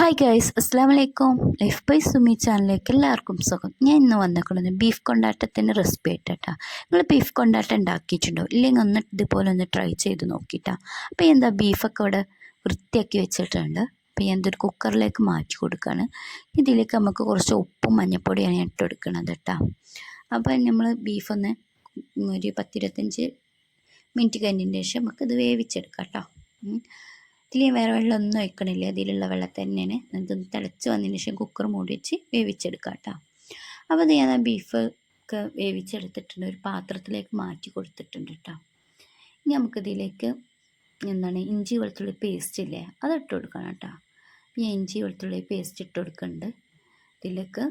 Hi guys അസ്സാം വലൈക്കും life by Sumi ചാനലിലേക്ക് എല്ലാവർക്കും സുഖം ഞാൻ ഇന്ന് വന്നിട്ടുള്ളത് ബീഫ് കൊണ്ടാട്ടത്തിന്റെ റെസിപ്പി ആയിട്ടാ നിങ്ങൾ ബീഫ് കൊണ്ടാട്ടം ഉണ്ടാക്കിയിട്ടുണ്ടോ? ഇല്ലെങ്കിൽ ഒന്ന് ഇതുപോലെ ഒന്ന് ട്രൈ ചെയ്ത് നോക്കിയിട്ടാ അപ്പോൾ എന്താ ബീഫൊക്കെ ഇവിടെ വൃത്തിയാക്കി വെച്ചിട്ടുണ്ട്. അപ്പോൾ ഞാൻ കുക്കറിലേക്ക് മാറ്റി കൊടുക്കുകയാണ് ഇതിലേക്ക് നമുക്ക് കുറച്ച് ഉപ്പും മഞ്ഞൾപ്പൊടിയാണ് ഞാൻ ഇട്ട് കൊടുക്കുന്നത് കേട്ടോ അപ്പോൾ നമ്മൾ ബീഫൊന്ന് ഒരു പത്തിരുപത്തഞ്ച് മിനിറ്റ് കഴിഞ്ഞതിന് ശേഷം നമുക്കിത് വേവിച്ചെടുക്കാം കേട്ടോ ഇതിൽ വേറെ വെള്ളമൊന്നും ഒഴിക്കണില്ല. ഇതിലുള്ള വെള്ളം തന്നെയാണ്. ഇത് തിളച്ച് വന്നതിന് ശേഷം കുക്കർ മൂടി വെച്ച് വേവിച്ചെടുക്കാം കേട്ടോ. അപ്പോൾ അത് ഞാൻ ആ ബീഫ് ഒക്കെ വേവിച്ചെടുത്തിട്ടുണ്ട്. ഒരു പാത്രത്തിലേക്ക് മാറ്റി കൊടുത്തിട്ടുണ്ട് കേട്ടോ. ഇനി നമുക്കിതിലേക്ക് എന്താണ് ഇഞ്ചി വെളുത്തുള്ളി പേസ്റ്റ് ഇല്ലേ അത് ഇട്ട് കൊടുക്കണം കേട്ടോ. ഞാൻ ഇഞ്ചി വെളുത്തുള്ളി പേസ്റ്റ് ഇട്ട് കൊടുക്കുന്നുണ്ട്. ഇതിലേക്ക്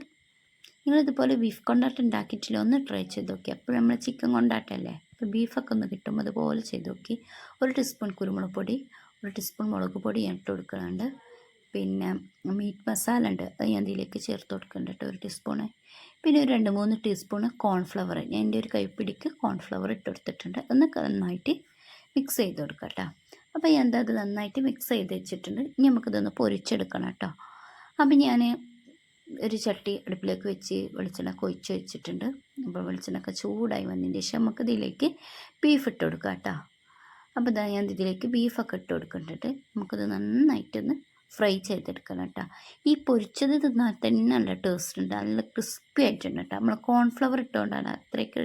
നിങ്ങളിതുപോലെ ബീഫ് കൊണ്ടാട്ടം ഉണ്ടാക്കിയിട്ടില്ല ഒന്ന് ട്രൈ ചെയ്ത് നോക്കി. അപ്പോൾ നമ്മൾ ചിക്കൻ കൊണ്ടാട്ടല്ലേ അപ്പോൾ ബീഫൊക്കെ ഒന്ന് കിട്ടുമ്പോൾ അതുപോലെ ചെയ്ത് നോക്കി. ഒരു ടീസ്പൂൺ കുരുമുളക് പൊടി ഒരു ടീസ്പൂൺ മുളക് പൊടി ഇട്ട് കൊടുക്കുന്നുണ്ട്. പിന്നെ മീറ്റ് മസാല ഉണ്ട്. അത് ഞാൻ ഇതിലേക്ക് ചേർത്ത് കൊടുക്കുന്നുണ്ട് കേട്ടോ ഒരു ടീസ്പൂണ് പിന്നെ ഒരു രണ്ട് മൂന്ന് ടീസ്പൂണ് കോൺഫ്ലവർ ഞാൻ എന്റെ ഒരു കൈപ്പിടിക്ക് കോൺഫ്ലവർ ഇട്ട് കൊടുത്തിട്ടുണ്ട്. ഒന്ന് നന്നായിട്ട് മിക്സ് ചെയ്ത് കൊടുക്കാം കേട്ടോ. അപ്പോൾ ഞാൻ എന്താ അത് നന്നായിട്ട് മിക്സ് ചെയ്ത് വെച്ചിട്ടുണ്ട്. ഇനി നമുക്കിതൊന്ന് പൊരിച്ചെടുക്കണം കേട്ടോ. അപ്പോൾ ഞാൻ ഒരു ചട്ടി അടുപ്പിലേക്ക് വെച്ച് വെളിച്ചെണ്ണ കൊഴിച്ച് വെച്ചിട്ടുണ്ട്. അപ്പോൾ വെളിച്ചെണ്ണ വെളിച്ചെണ്ണൊക്കെ ചൂടായി വന്നതിന് ശേഷം നമുക്ക് ഇതിലേക്ക് ബീഫ് ഇട്ട് കൊടുക്കാം കേട്ടോ. അപ്പോൾ ഇതാ ഞാൻ ഇതിലേക്ക് ബീഫൊക്കെ ഇട്ട് കൊടുക്കുന്നുണ്ട് നമുക്കത് നന്നായിട്ടൊന്ന് ഫ്രൈ ചെയ്തെടുക്കണം കേട്ടോ. ഈ പൊരിച്ചത് തിന്നാൽ തന്നെ നല്ല ടേസ്റ്റ് ഉണ്ട്. നല്ല ക്രിസ്പി ആയിട്ടുണ്ട് കേട്ടോ. നമ്മൾ കോൺഫ്ലവർ ഇട്ടുകൊണ്ടാണ് അത്രയ്ക്ക്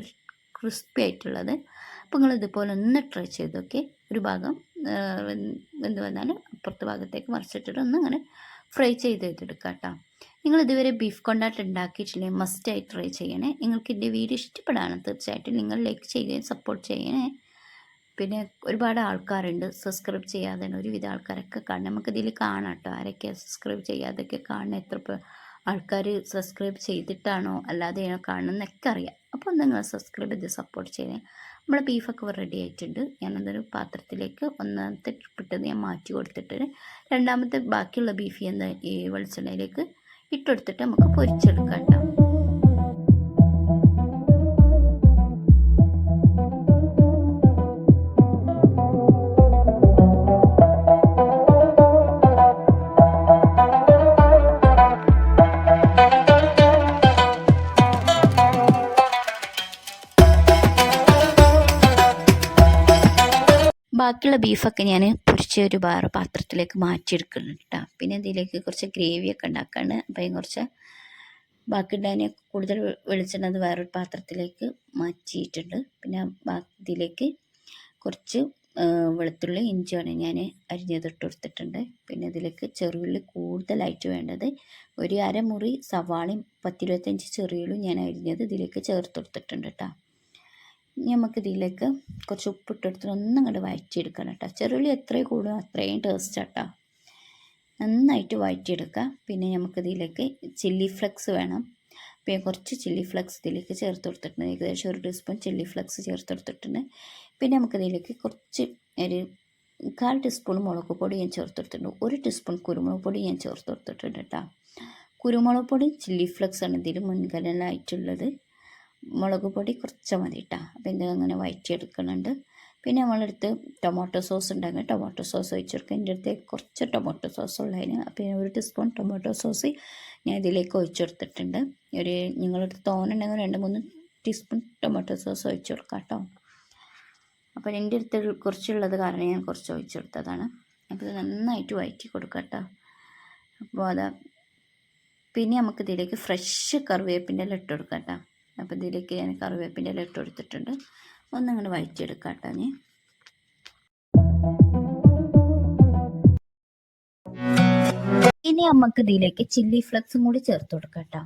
ക്രിസ്പി ആയിട്ടുള്ളത്. അപ്പോൾ നിങ്ങൾ ഇതുപോലെ ഒന്ന് ട്രൈ ചെയ്ത് നോക്കി ഒരു ഭാഗം എന്ത് വന്നാൽ അപ്പുറത്തെ ഭാഗത്തേക്ക് മറിച്ചിട്ടിട്ട് ഒന്ന് അങ്ങനെ ഫ്രൈ ചെയ്ത് എടുക്കാം കേട്ടോ. നിങ്ങൾ ഇതുവരെ ബീഫ് കൊണ്ടാട്ട് ഉണ്ടാക്കിയിട്ടില്ലെങ്കിൽ മസ്റ്റായി ട്രൈ ചെയ്യണേ. നിങ്ങൾക്ക് എന്റെ വീഡിയോ ഇഷ്ടപ്പെടാണ് തീർച്ചയായിട്ടും നിങ്ങൾ ലൈക്ക് ചെയ്യുകയും സപ്പോർട്ട് ചെയ്യണേ. പിന്നെ ഒരുപാട് ആൾക്കാരുണ്ട് സബ്സ്ക്രൈബ് ചെയ്യാതെ ഒരുവിധ ആൾക്കാരൊക്കെ കാണും നമുക്കിതിൽ കാണാം കേട്ടോ ആരൊക്കെ സബ്സ്ക്രൈബ് ചെയ്യാതൊക്കെ കാണുന്ന? എത്ര ആൾക്കാർ സബ്സ്ക്രൈബ് ചെയ്തിട്ടാണോ? അല്ലാതെയാണോ കാണുന്നൊക്കെ അറിയാം. അപ്പോൾ നിങ്ങൾ സബ്സ്ക്രൈബ് ചെയ്ത് സപ്പോർട്ട് ചെയ്യണേ. നമ്മുടെ ബീഫൊക്കെ റെഡി ആയിട്ടുണ്ട്. ഞാനതൊരു പാത്രത്തിലേക്ക് ഒന്നാമത്തെ ട്രിപ്പിട്ടത് ഞാൻ മാറ്റി കൊടുത്തിട്ട് രണ്ടാമത്തെ ബാക്കിയുള്ള ബീഫ് എന്താ ഈ വെളിച്ചെണ്ണയിലേക്ക് ഇട്ടെടുത്തിട്ട് നമുക്ക് പൊരിച്ചെടുക്കാം കേട്ടോ ബാക്കിയുള്ള ബീഫൊക്കെ ഞാൻ പൊരിച്ച ഒരു വേറെ പാത്രത്തിലേക്ക് മാറ്റിയെടുക്കുന്നുണ്ട് കേട്ടോ പിന്നെ ഇതിലേക്ക് കുറച്ച് ഗ്രേവിയൊക്കെ ഉണ്ടാക്കാണ്. അപ്പം കുറച്ച് ബാക്കി കൂടുതൽ വെളിച്ചെണ്ണ വേറൊരു പാത്രത്തിലേക്ക് മാറ്റിയിട്ടുണ്ട്. പിന്നെ ഇതിലേക്ക് കുറച്ച് വെളുത്തുള്ളി ഇഞ്ചിയാണ് ഞാൻ അരിഞ്ഞതിട്ട് കൊടുത്തിട്ടുണ്ട്. പിന്നെ ഇതിലേക്ക് ചെറുള്ളി കൂടുതലായിട്ട് വേണ്ടത് ഒരു അരമുറി സവാളയും പത്തിരുപത്തഞ്ച് ചെറിയുള്ളി ഞാൻ അരിഞ്ഞത് ഇതിലേക്ക് ചേർത്ത് കൊടുത്തിട്ടുണ്ട് കേട്ടോ നമുക്ക് ഇതിലേക്ക് കുറച്ച് ഉപ്പിട്ടെടുത്തിട്ട് ഒന്നും അങ്ങോട്ട് വഴറ്റിയെടുക്കണം കേട്ടോ. ചെറുള്ളി എത്രയും കൂടും അത്രയും ടേസ്റ്റ് കേട്ടോ. നന്നായിട്ട് വഴറ്റിയെടുക്കുക പിന്നെ നമുക്കിതിലേക്ക് ചില്ലി ഫ്ലെക്സ് വേണം. പിന്നെ കുറച്ച് ചില്ലി ഫ്ലെക്സ് ഇതിലേക്ക് ചേർത്ത് കൊടുത്തിട്ടുണ്ട്. ഏകദേശം ഒരു ടീസ്പൂൺ ചില്ലി ഫ്ലെക്സ് ചേർത്ത് കൊടുത്തിട്ടുണ്ട്. പിന്നെ നമുക്കിതിലേക്ക് കുറച്ച് ഒരു കാൽ ടീസ്പൂൺ മുളക് പൊടി ഞാൻ ചേർത്ത് കൊടുത്തിട്ടുണ്ട്. ഒരു ടീസ്പൂൺ കുരുമുളക് പൊടി ഞാൻ ചേർത്ത് കൊടുത്തിട്ടുണ്ട് കേട്ടോ. കുരുമുളക് പൊടി ചില്ലി ഫ്ലെക്സ് ആണ് ഇതിൽ മുൻഗണനായിട്ടുള്ളത് മുളക് പൊടി കുറച്ച് മതി കേട്ടോ അപ്പോൾ ഇത് അങ്ങനെ വഴറ്റിയെടുക്കുന്നുണ്ട് പിന്നെ നമ്മളെടുത്ത് ടൊമാറ്റോ സോസ് ഉണ്ടെങ്കിൽ ടൊമാറ്റോ സോസ് ഒഴിച്ചെടുക്കുക എന്റെ അടുത്ത് കുറച്ച് ടൊമാറ്റോ സോസ് ഉള്ളതിന് അപ്പോൾ ഒരു ടീസ്പൂൺ ടൊമാറ്റോ സോസ് ഞാൻ ഇതിലേക്ക് ഒഴിച്ചെടുത്തിട്ടുണ്ട് ഒരു നിങ്ങളടുത്ത് തോന്നുന്നുണ്ടെങ്കിൽ രണ്ട് മൂന്ന് ടീസ്പൂൺ ടൊമാറ്റോ സോസ് ഒഴിച്ചു കൊടുക്കാം കേട്ടോ അപ്പോൾ എന്റെ അടുത്ത് കുറച്ചുള്ളത് കാരണം ഞാൻ കുറച്ച് ഒഴിച്ചെടുത്തതാണ് അപ്പോൾ ഇത് നന്നായിട്ട് വയറ്റി കൊടുക്കാം കേട്ടോ അപ്പോൾ അതാ പിന്നെ നമുക്കിതിലേക്ക് ഫ്രഷ് കറിവേപ്പിന്റെ ഇല ഇട്ട് കൊടുക്കാം കേട്ടോ അപ്പോൾ ഇതിലേക്ക് ഞാൻ കറിവേപ്പിന്റെ ഇല ഇട്ട് കൊടുത്തിട്ടുണ്ട്. ഒന്നങ്ങനെ വഴറ്റിയെടുക്കാം കേട്ടോ ഞാൻ. ഇനി നമുക്ക് ഇതിലേക്ക് ചില്ലി ഫ്ലക്സും കൂടി ചേർത്ത് കൊടുക്കാം കേട്ടോ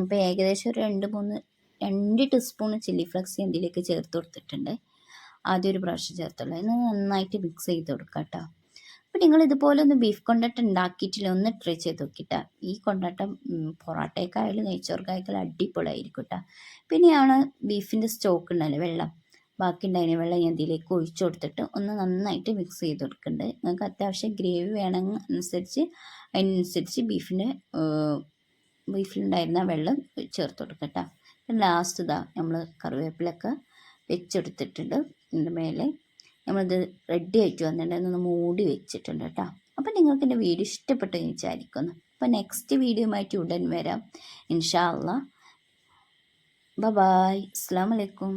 അപ്പോൾ ഏകദേശം ഒരു രണ്ട് മൂന്ന് രണ്ട് ടീസ്പൂൺ ചില്ലി ഫ്ലക്സ് ഇതിലേക്ക് ചേർത്ത് കൊടുത്തിട്ടുണ്ട്. ആദ്യം ഒരു പ്രാവശ്യം ചേർത്തുള്ളൂ. ഇത് നന്നായിട്ട് മിക്സ് ചെയ്ത് കൊടുക്കാം കേട്ടോ അപ്പോൾ നിങ്ങൾ ഇതുപോലെ ഒന്ന് ബീഫ് കൊണ്ടാട്ടം ഉണ്ടാക്കിയിട്ടില്ല ഒന്ന് ട്രൈ ചെയ്ത് നോക്കിട്ട. ഈ കൊണ്ടാട്ടം പൊറോട്ടയ്ക്കായാലും നെയ്ച്ചോർക്കായാലും അടിപൊളിയായിരിക്കും കേട്ടോ പിന്നെയാണ് ബീഫിന്റെ സ്റ്റോക്ക് ഉണ്ടല്ലോ വെള്ളം. ബാക്കി ഉണ്ടായിരുന്ന വെള്ളം ഞാൻ ഇതിലേക്ക് ഒഴിച്ചു കൊടുത്തിട്ട് ഒന്ന് നന്നായിട്ട് മിക്സ് ചെയ്ത് കൊടുക്കുന്നുണ്ട് നിങ്ങൾക്ക് അത്യാവശ്യം ഗ്രേവി വേണമെങ്കിൽ അനുസരിച്ച് അതിനനുസരിച്ച് ബീഫിന്റെ ബീഫിലുണ്ടായിരുന്ന വെള്ളം ചേർത്ത് കൊടുക്കട്ടോ. ലാസ്റ്റ് ഇതാ നമ്മൾ കറിവേപ്പിലൊക്കെ വെച്ചെടുത്തിട്ടുണ്ട്. ഇതിന്റെ മേലെ നമ്മളിത് റെഡി ആയിട്ട് വന്നിട്ടുണ്ടെന്ന് ഒന്ന് മൂടി വെച്ചിട്ടുണ്ട് കേട്ടോ. അപ്പം നിങ്ങൾക്ക് എന്റെ വീഡിയോ ഇഷ്ടപ്പെട്ടു വിചാരിക്കുന്നു. അപ്പം നെക്സ്റ്റ് വീഡിയോയുമായിട്ട് ഉടൻ വരാം. ഇൻഷാ അള്ളാ. ബ ബായ് അസ്സാം വലൈക്കും